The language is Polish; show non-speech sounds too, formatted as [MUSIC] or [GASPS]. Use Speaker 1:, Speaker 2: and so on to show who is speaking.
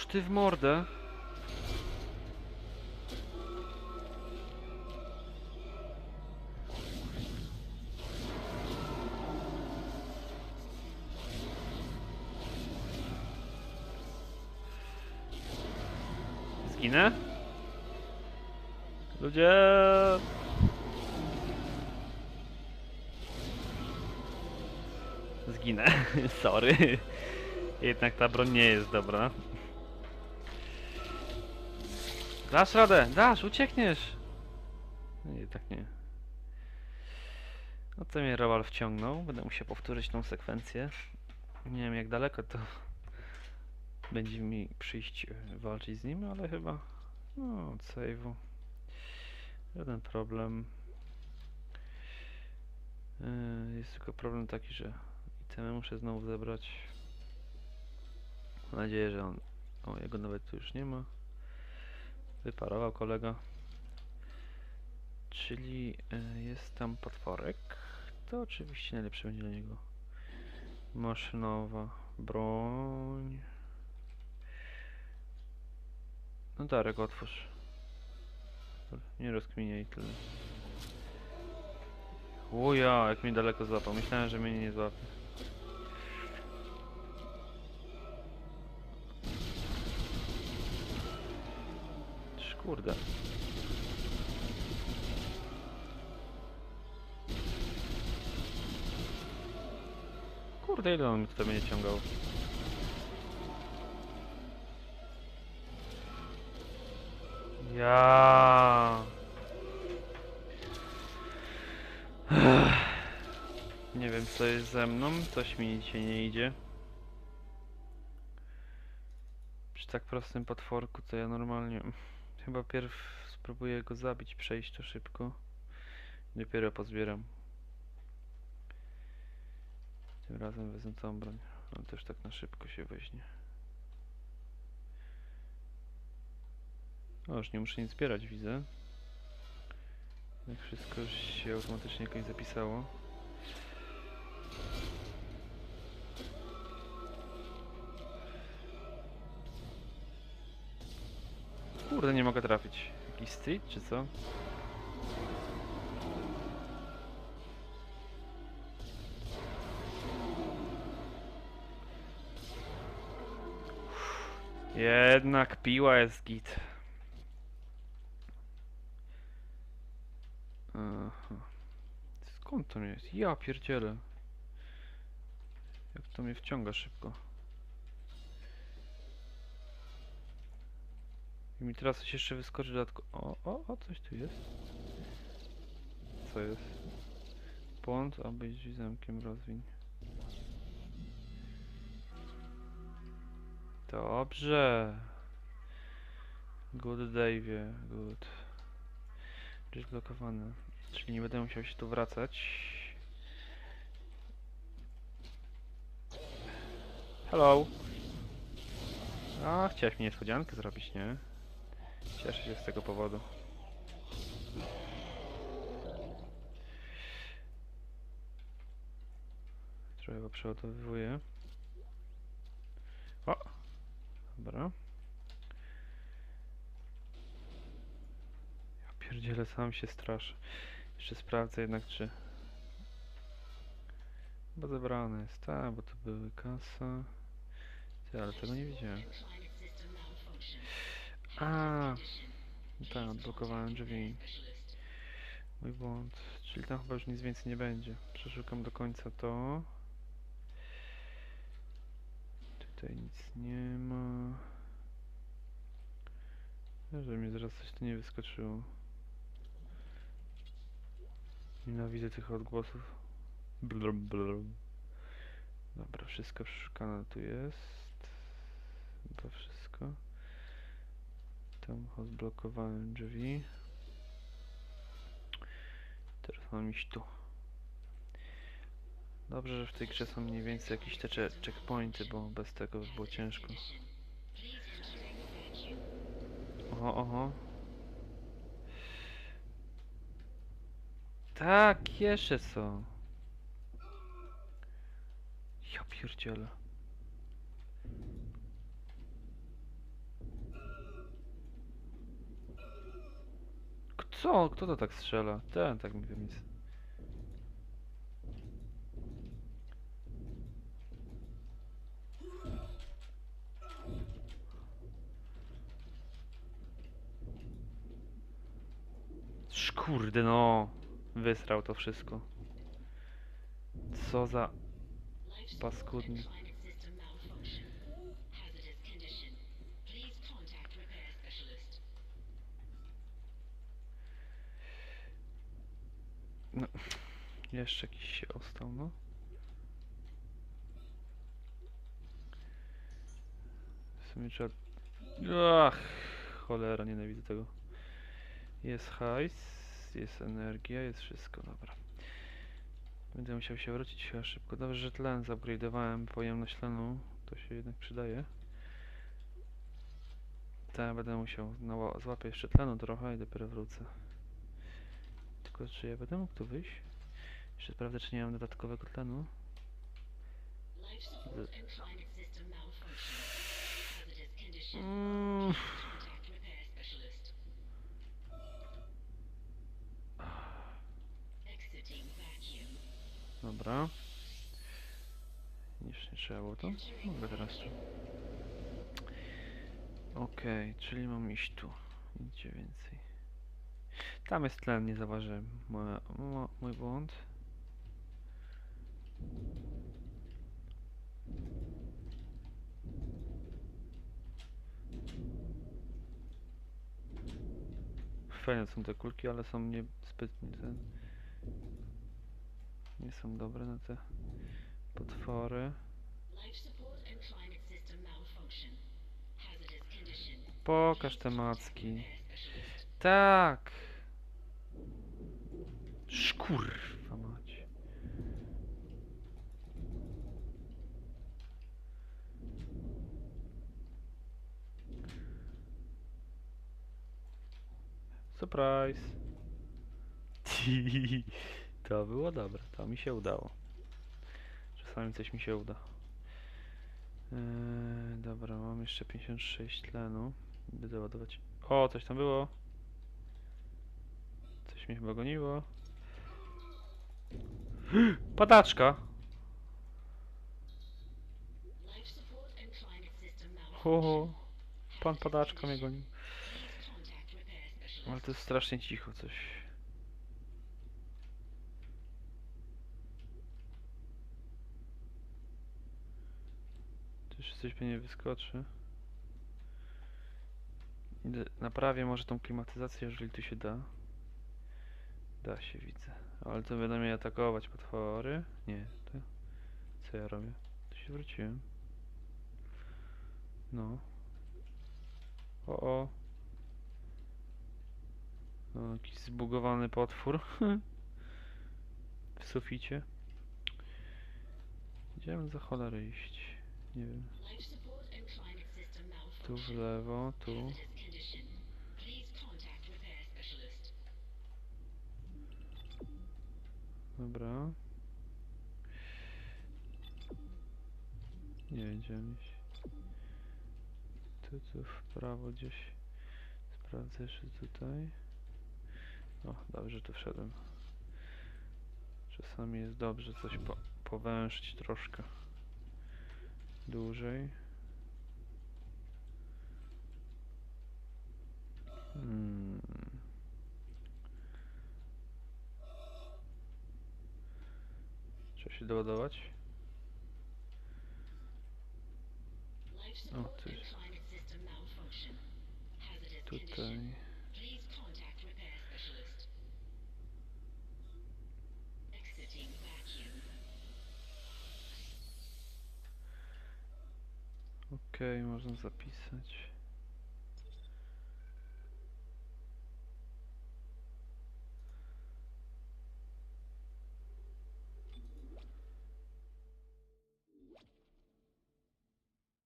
Speaker 1: Oż ty w mordę. Zginę? Ludzie! Zginę. [LAUGHS] Sorry. Jednak ta broń nie jest dobra. Dasz radę, dasz, uciekniesz. No jednak nie. No to mnie Roal wciągnął. Będę musiał powtórzyć tą sekwencję. Nie wiem jak daleko to będzie mi przyjść e, walczyć z nim, ale chyba no save'u. Żaden problem. Yy, Jest tylko problem taki, że itemy muszę znowu zebrać. Mam nadzieję, że on... O, jego nawet tu już nie ma. Wyparował kolega. Czyli y, jest tam potworek. To oczywiście najlepsze będzie dla niego. Maszynowa broń. No Darek, otwórz. Nie rozkminiaj tyle. Uja, jak mnie daleko złapał. Myślałem, że mnie nie złapie. Kurde. Kurde, ile on mi tutaj będzie ciągał? Ja. Nie wiem co jest ze mną, coś mi dzisiaj nie idzie. Przy tak prostym potworku to ja normalnie chyba pierw spróbuję go zabić, przejść to szybko. Dopiero pozbieram. Tym razem wezmę tą broń. On też tak na szybko się weźmie. O, już nie muszę nic zbierać, widzę. Jak wszystko się automatycznie jakoś zapisało. Kurde, nie mogę trafić. Jakiś street, czy co? Jednak piła jest git. Aha. Skąd to jest? Ja pierdzielę. Jak to mnie wciąga szybko. I mi teraz coś jeszcze wyskoczy dodatkowo. O, o, o, coś tu jest. Co jest? Błąd, aby iść zamkiem rozwiń. Dobrze. Good Dave'ie, good. Jest blokowany. Czyli nie będę musiał się tu wracać. Hello. A, chciałeś mi niespodziankę zrobić, nie? Cieszę się z tego powodu. Trochę go przeładowywuję. O! Dobra. Ja pierdzielę, sam się straszę. Jeszcze sprawdzę jednak, czy... Bo zebrane jest, tak, bo to były kasa. Ty, ale tego nie widziałem. A, no tak, odblokowałem drzwi. Mój błąd. Czyli tam chyba już nic więcej nie będzie. Przeszukam do końca to. Tutaj nic nie ma. Że mi zaraz coś tu nie wyskoczyło. Nienawidzę tych odgłosów. Blur, blur. Dobra, wszystko przeszukane tu jest. Chyba wszystko. Tam odblokowałem drzwi. Teraz mam iść tu. Dobrze, że w tej grze są mniej więcej jakieś te checkpointy, bo bez tego by było ciężko. Oho, oho. Tak, jeszcze są. Ja pierdzielę. Co? Kto to tak strzela? Ten tak mi nic. Szkurde no. Wysrał to wszystko. Co za paskudny. No, jeszcze jakiś się ostał, no. W sumie trzeba... Ach, cholera, nienawidzę tego. Jest hajs, jest energia, jest wszystko, dobra. Będę musiał się wrócić chyba szybko. Dobrze, że tlen zupgrade'owałem, pojemność tlenu, to się jednak przydaje. Tak, będę musiał nała- złapię jeszcze tlenu trochę i dopiero wrócę. Tylko czy ja będę mógł tu wyjść? Jeszcze sprawdzę, czy nie mam dodatkowego tlenu. Mm. Dobra. Już nie trzeba było to? Mogę teraz tu. Okej, czyli mam iść tu. Nigdzie więcej. Tam jest tlen, nie zauważyłem. Mój błąd. Fajne są te kulki, ale są niezbyt. Nie są dobre na te potwory. Pokaż te macki. Tak. Szkurwa mać. Surprise. [LAUGHS] To było dobre, to mi się udało. Czasami coś mi się uda. Eee, dobra, mam jeszcze 56 tlenu. Będę załadować. O, coś tam było. Coś mnie chyba goniło. [GASPS] Padaczka! Ho, ho. Pan padaczka mnie goni. Ale to jest strasznie cicho coś. Tu jeszcze coś pewnie wyskoczy. Naprawię może tą klimatyzację, jeżeli tu się da. Da się, widzę. Ale to będą mnie atakować potwory. Nie, to... Co ja robię? Tu się wróciłem. No. O, o. O, jakiś zbugowany potwór. [LAUGHS] w suficie. Gdzie za cholerę iść? Nie wiem. Tu w lewo, tu. Dobra. Nie wiem gdzie mam iść. Tu, tu w prawo gdzieś. Sprawdzę jeszcze tutaj. O, dobrze tu wszedłem. Czasami jest dobrze coś po, troszkę. Dłużej. Hmm. Trzeba się doładować. O. Tutaj. Okej, można zapisać.